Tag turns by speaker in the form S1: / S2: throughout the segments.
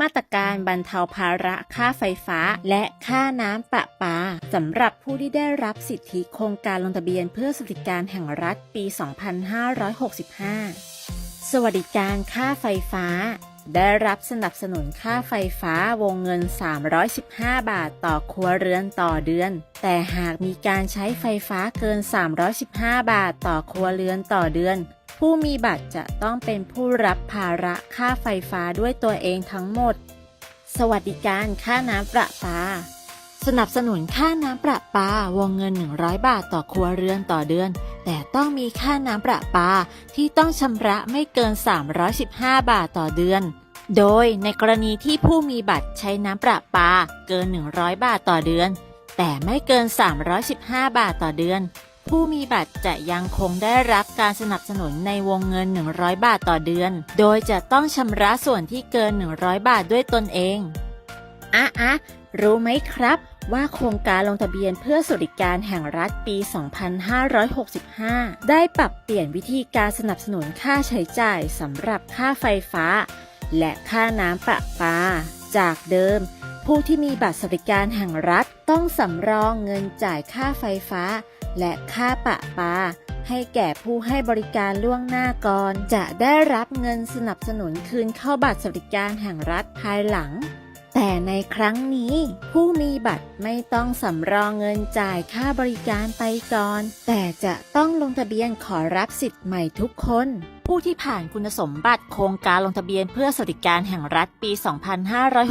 S1: มาตรการบรรเทาภาระค่าไฟฟ้า และค่าน้ำประปาสำหรับผู้ที่ได้รับสิทธิโครงการลงทะเบียนเพื่อสวัสดิการแห่งรัฐปี 2565 สวัสดิการค่าไฟฟ้า ได้รับสนับสนุนค่าไฟฟ้าวงเงิน 315 บาทต่อครัวเรือนต่อเดือน แต่หากมีการใช้ไฟฟ้าเกิน 315 บาทต่อครัวเรือนต่อเดือน ผู้มีบัตรจะต้องเป็นผู้รับภาระค่าไฟฟ้าด้วยตัวเองทั้งหมด สวัสดิการค่าน้ำประปา สนับสนุนค่าน้ำประปาวงเงิน 100 บาทต่อครัวเรือนต่อเดือน แต่ต้องมีค่าน้ำประปาที่ต้องชำระไม่เกิน 315 บาทต่อเดือน โดยในกรณีที่ผู้มีบัตรใช้น้ำประปาเกิน 100 บาทต่อเดือน แต่ไม่เกิน 315 บาทต่อเดือน ผู้มีบัตรจะยังคงได้รับการสนับสนุนในวงเงิน 100 บาทต่อเดือน โดยจะต้องชำระส่วนที่เกิน 100 บาทด้วยตนเอง อะอะรู้ไหมครับ ว่าโครงการลงทะเบียนเพื่อสวัสดิการแห่งรัฐปี 2565 ได้ปรับเปลี่ยนวิธีการสนับสนุนค่าใช้จ่ายสำหรับค่าไฟฟ้า และค่าน้ำประปา จากเดิม ผู้ที่มีบัตรสวัสดิการแห่งรัฐต้องสำรองเงินจ่ายค่าไฟฟ้า และค่าปะปาให้แก่ผู้ให้บริการล่วงหน้าก่อน จะได้รับเงินสนับสนุนคืนเข้าบัตรสวัสดิการแห่งรัฐภายหลัง แต่ในครั้งนี้ ผู้มีบัตรไม่ต้องสำรองเงินจ่ายค่าบริการไปก่อน แต่จะต้องลงทะเบียนขอรับสิทธิ์ใหม่ทุกคนผู้ที่ผ่านคุณสมบัติโครงการลงทะเบียนเพื่อสวัสดิการแห่งรัฐปี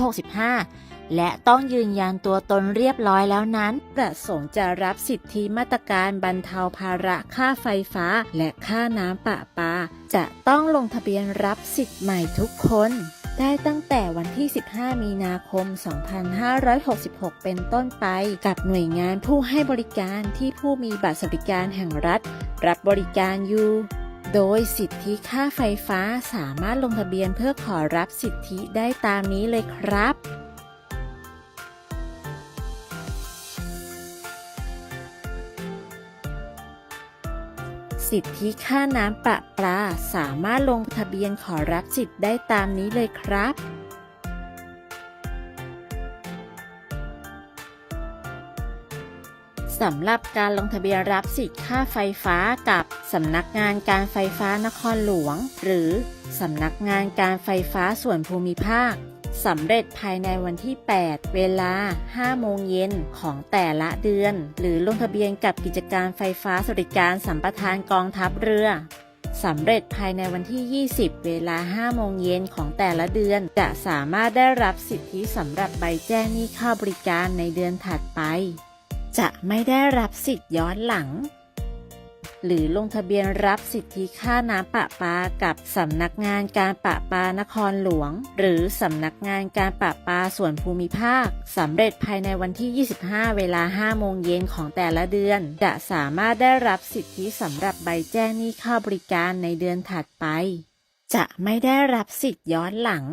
S1: 2565 และต้องยืนยันตัวตนเรียบร้อยแล้วนั้น ประสงค์จะรับสิทธิมาตรการบรรเทาภาระค่าไฟฟ้าและค่าน้ำประปา จะต้องลงทะเบียนรับสิทธิ์ใหม่ทุกคน ได้ตั้งแต่วันที่ 15 มีนาคม 2566 เป็นต้นไป กับหน่วยงานผู้ให้บริการที่ผู้มีบัตรสวัสดิการแห่งรัฐ รับบริการอยู่โดยสิทธิค่าไฟฟ้าสามารถลงทะเบียนเพื่อขอรับสิทธิได้ตามนี้เลยครับ สิทธิค่าน้ำประปาสามารถลงทะเบียนขอรับสิทธิ์ได้ตามนี้เลยครับสำหรับการลงทะเบียนรับสิทธิ์ค่าไฟฟ้ากับสำนักงานการไฟฟ้านครหลวง หรือสำนักงานการไฟฟ้าส่วนภูมิภาค สำเร็จภายในวันที่ 8 เวลา 5 โมงเย็นของแต่ละเดือน หรือลงทะเบียนกับกิจการไฟฟ้าสวัสดิการสัมปทานกองทัพเรือสำเร็จภายในวันที่ 20 เวลา 5 โมงเย็นของแต่ละเดือน จะสามารถได้รับสิทธิสำหรับใบแจ้งหนี้ค่าบริการในเดือนถัดไป จะไม่ได้รับสิทธิย้อนหลัง หรือลงทะเบียนรับสิทธิค่าน้ำประปากับสำนักงานการประปานครหลวง หรือสำนักงานการประปาส่วนภูมิภาคสำเร็จภายในวันที่ 25 เวลา 5 โมงเย็นของแต่ละเดือน จะสามารถได้รับสิทธิสำหรับใบแจ้งหนี้ค่าบริการในเดือนถัดไป จะไม่ได้รับสิทธิ์ย้อนหลัง